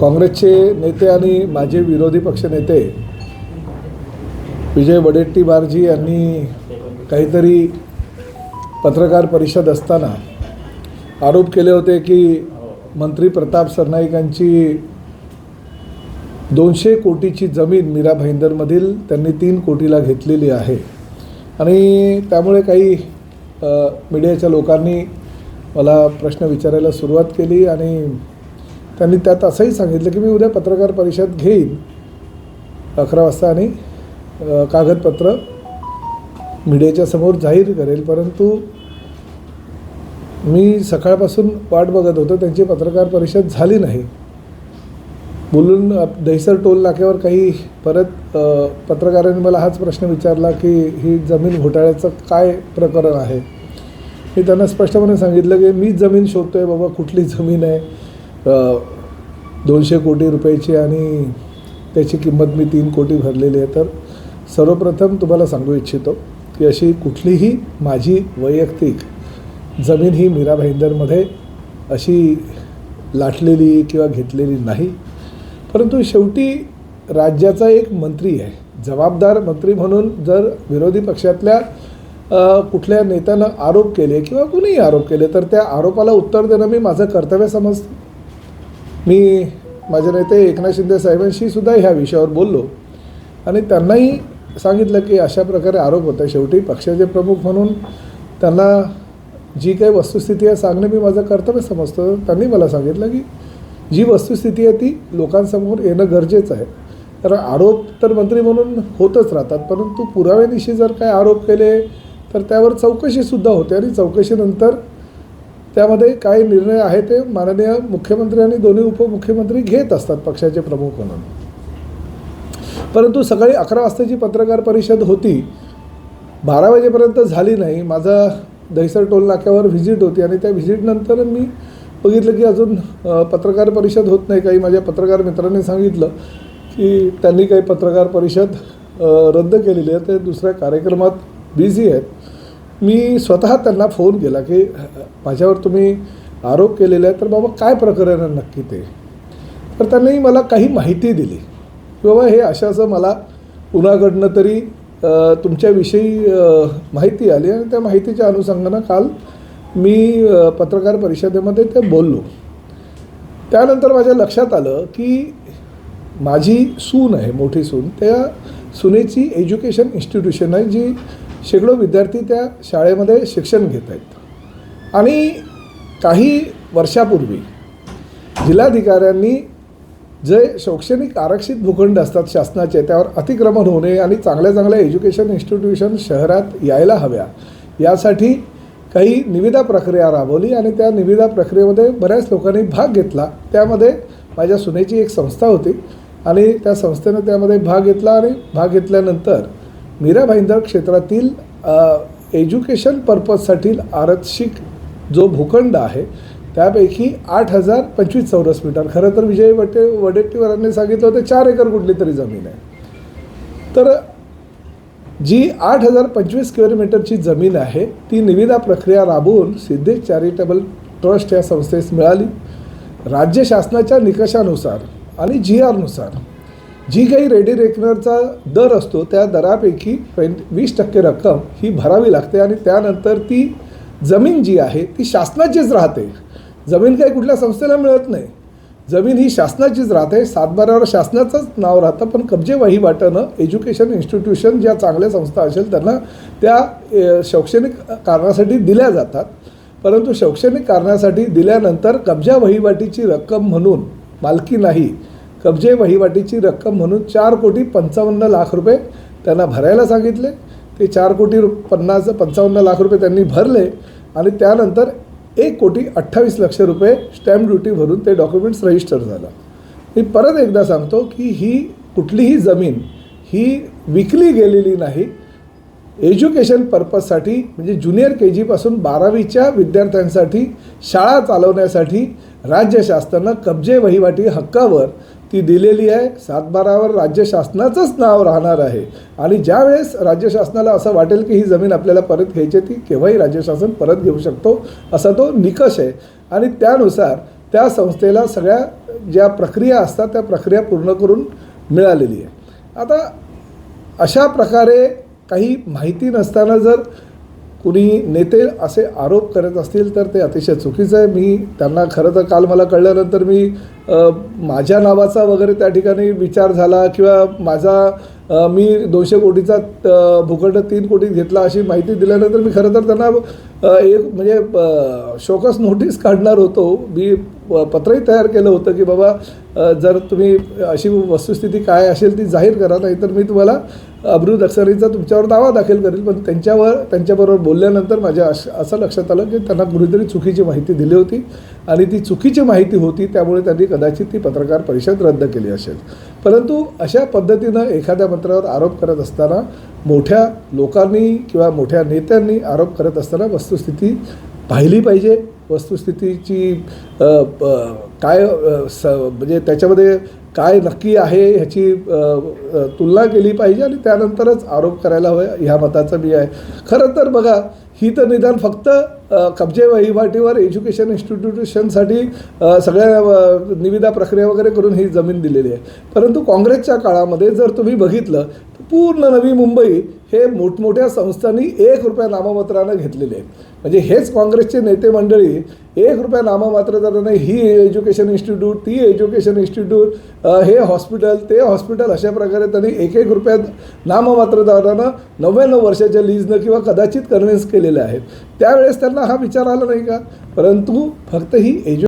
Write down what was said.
काँग्रेसचे नेते आणि माझे विरोधी पक्षनेते विजय वडेट्टीवारजी यांनी काहीतरी पत्रकार परिषद असताना आरोप केले होते की मंत्री प्रताप सरनाईकांची दोनशे कोटीची जमीन मीरा भाईंदरमधील त्यांनी तीन कोटीला घेतलेली आहे. आणि त्यामुळे काही मीडियाच्या लोकांनी मला प्रश्न विचारायला सुरुवात केली आणि त्यांनी त्यात असंही सांगितलं की मी उद्या पत्रकार परिषद घेईन. अकरा वाजता आणि कागदपत्र मीडियाच्या समोर जाहीर करेल. परंतु मी सकाळपासून वाट बघत होतो. त्यांची पत्रकार परिषद झाली नाही. बोलून दहिसर टोल नाक्यावर काही परत पत्रकारांनी मला हाच प्रश्न विचारला की ही जमीन घोटाळ्याचं काय प्रकरण आहे? मी त्यांना स्पष्टपणे सांगितलं की मी जमीन शोधतो आहे बाबा कुठली जमीन आहे? दोनशे कोटी रुपयाची आणि त्याची किंमत मी तीन कोटी भरलेली आहे. तर सर्वप्रथम तुम्हाला सांगू इच्छितो की अशी कुठलीही माझी वैयक्तिक जमीन ही मीरा भाईंदरमध्ये अशी लाटलेली किंवा घेतलेली नाही. परंतु शेवटी राज्याचा एक मंत्री आहे. जबाबदार मंत्री म्हणून जर विरोधी पक्षातल्या कुठल्या नेत्यानं आरोप केले किंवा कुणीही आरोप केले तर त्या आरोपाला उत्तर देणं मी माझं कर्तव्य समजतं. मी माझे नेते एकनाथ शिंदे साहेबांशी सुद्धा ह्या विषयावर बोललो. आणि त्यांनाही सांगितलं की अशा प्रकारे आरोप होता शेवटी पक्षाचे प्रमुख म्हणून त्यांना जी काही वस्तुस्थिती आहे सांगणं मी माझं कर्तव्य समजतो. त्यांनी मला सांगितलं की जी वस्तुस्थिती आहे ती लोकांसमोर येणं गरजेचं आहे. कारण आरोप तर मंत्री म्हणून होतच राहतात परंतु पुराव्यानिशी जर काय आरोप केले तर त्यावर चौकशीसुद्धा होते आणि चौकशीनंतर त्यामध्ये काय निर्णय आहे ते माननीय मुख्यमंत्री आणि दोन्ही उपमुख्यमंत्री घेत असतात पक्षाचे प्रमुख म्हणून. परंतु सकाळी अकरा वाजताची पत्रकार परिषद होती. बारा वाजेपर्यंत झाली नाही. माझा दहिसर टोल नाक्यावर व्हिजिट होती आणि त्या व्हिजिटनंतर मी बघितलं की अजून पत्रकार परिषद होत नाही. काही माझ्या पत्रकार मित्रांनी सांगितलं की त्यांनी काही पत्रकार परिषद रद्द केलेली आहे. ते दुसऱ्या कार्यक्रमात बिझी आहेत. मी स्वतः त्यांना फोन केला की माझ्यावर तुम्ही आरोप केलेला आहे तर बाबा काय प्रकरण आहे नक्की ते? तर त्यांनी मला काही माहिती दिली. की बाबा हे अशा असं मला कुणाकडनं तरी तुमच्याविषयी माहिती आली आणि त्या माहितीच्या अनुषंगानं काल मी पत्रकार परिषदेमध्ये ते बोललो. त्यानंतर माझ्या लक्षात आलं की माझी सून आहे मोठी सून त्या सुनेची एज्युकेशन इन्स्टिट्यूशन आहे जी शेकडो विद्यार्थी त्या शाळेमध्ये शिक्षण घेत आहेत. आणि काही वर्षापूर्वी जिल्हाधिकाऱ्यांनी जे शैक्षणिक आरक्षित भूखंड असतात शासनाचे त्यावर अतिक्रमण होणे आणि चांगल्या चांगल्या एज्युकेशन इन्स्टिट्यूशन शहरात यायला हव्या. यासाठी काही निविदा प्रक्रिया राबवली आणि त्या निविदा प्रक्रियेमध्ये बऱ्याच लोकांनी भाग घेतला. त्यामध्ये माझ्या सुनेची एक संस्था होती आणि त्या संस्थेनं त्यामध्ये भाग घेतला आणि भाग घेतल्यानंतर मीरा भाईंदर क्षेत्रातील एज्युकेशन पर्पजसाठी आरक्षित जो भूखंड आहे त्यापैकी आठ हजार पंचवीस चौरस मीटर. खरं तर विजय वटे वडेट्टीवारांनी सांगितलं होतं चार एकर कुठली तरी जमीन आहे. तर जी आठ हजार पंचवीस स्क्वेअर मीटरची जमीन आहे ती निविदा प्रक्रिया राबवून सिद्धेश चॅरिटेबल ट्रस्ट या संस्थेस मिळाली. राज्य शासनाच्या निकषानुसार आणि जी आरनुसार जी काही रेडी रेकनरचा दर असतो त्या दरापैकी वीस टक्के रक्कम ही भरावी लागते आणि त्यानंतर ती जमीन जी आहे ती शासनाचीच राहते. जमीन काही कुठल्या संस्थेला मिळत नाही. जमीन ही शासनाचीच राहते सातबाऱ्यावर शासनाचंच नाव राहतं पण कब्जे वहिवाटानं एज्युकेशन इन्स्टिट्यूशन ज्या चांगल्या संस्था असेल त्यांना त्या शैक्षणिक कारणासाठी दिल्या जातात. परंतु शैक्षणिक कारणासाठी दिल्यानंतर कब्जा वहिवाटीची रक्कम म्हणून मालकी नाही कब्जे वहिवाटीची रक्कम म्हणून चार कोटी पंचावन्न लाख रुपये त्यांना भरायला सांगितले. ते चार कोटी रु पन्नास पंचावन्न लाख रुपये त्यांनी भरले आणि त्यानंतर एक कोटी अठ्ठावीस लक्ष रुपये स्टॅम्प ड्युटी भरून ते डॉक्युमेंट्स रजिस्टर झालं. मी परत एकदा सांगतो की ही कुठलीही जमीन ही विकली गेलेली नाही. एज्युकेशन पर्पजसाठी म्हणजे ज्युनियर के जीपासून बारावीच्या विद्यार्थ्यांसाठी शाळा चालवण्यासाठी राज्य शासनानं कब्जे वहिवाटी हक्कावर ती दिलेली आहे. सातबारावर राज्य शासनाचंच नाव राहणार आहे. आणि ज्यावेळेस राज्य शासनाला असं वाटेल की ही जमीन आपल्याला परत घ्यायची आहे, ती केव्हाही राज्य शासन परत घेऊ शकतो असा तो निकष आहे. आणि त्यानुसार त्या संस्थेला सगळ्या ज्या प्रक्रिया असतात त्या प्रक्रिया पूर्ण करून मिळालेली आहे. आता अशा प्रकारे काही माहिती नसताना जर कुणी नेते असे आरोप करत असतील तर ते अतिशय चुकीचं आहे. मी त्यांना खरं तर काल मला कळल्यानंतर मी माझ्या नावाचा वगैरे त्या ठिकाणी विचार झाला किंवा माझा मी दोनशे कोटीचा भूखंड तीन कोटी घेतला अशी माहिती दिल्यानंतर मी खरं तर त्यांना एक म्हणजे शोकस नोटीस काढणार होतो. मी पत्रही तयार केलं होतं की बाबा जर तुम्ही अशी वस्तुस्थिती काय असेल ती जाहीर करा नाहीतर मी तुम्हाला अब्रू दक्षरीचा तुमच्यावर दावा दाखल करेल. पण त्यांच्यावर त्यांच्याबरोबर बोलल्यानंतर माझ्या अश असं लक्षात आलं की त्यांना कुणीतरी चुकीची माहिती दिली होती आणि ती चुकीची माहिती होती त्यामुळे त्यांनी कदाचित ती पत्रकार परिषद रद्द केली असेल. परंतु अशा पद्धतीनं एखाद्या मंत्र्यावर आरोप करत असताना मोठ्या लोकांनी किंवा मोठ्या नेत्यांनी आरोप करत असताना वस्तुस्थिती पाहिली पाहिजे. वस्तुस्थितीची काय स म्हणजे त्याच्यामध्ये काय नक्की आहे ह्याची तुलना केली पाहिजे आणि त्यानंतरच आरोप करायला हवा ह्या मताचं मी आहे. खरं तर बघा ही तर निदान फक्त कब्जे वहिवाटीवर एज्युकेशन इन्स्टिट्यूशनसाठी सगळ्या निविदा प्रक्रिया वगैरे करून ही जमीन दिलेली आहे. परंतु काँग्रेसच्या काळामध्ये जर तुम्ही बघितलं पूर्ण नवी मुंबई हे मोठमोठ्या संस्थांनी एक रुपया नाममात्रानं घेतलेले आहे म्हणजे हेच काँग्रेसचे नेते मंडळी एक रुपया नाममात्र दराने ही एज्युकेशन इन्स्टिट्यूट ती एज्युकेशन इन्स्टिट्यूट हे हॉस्पिटल ते हॉस्पिटल अशा प्रकारे त्यांनी एक एक रुपया नाममात्र दरानं नव्याण्णव वर्षाच्या लीजनं किंवा कदाचित कन्व्हिन्स केलेले आहेत. त्यावेळेस त्यांना हा विचार आला नाही का? परंतु फक्त ही एज्यु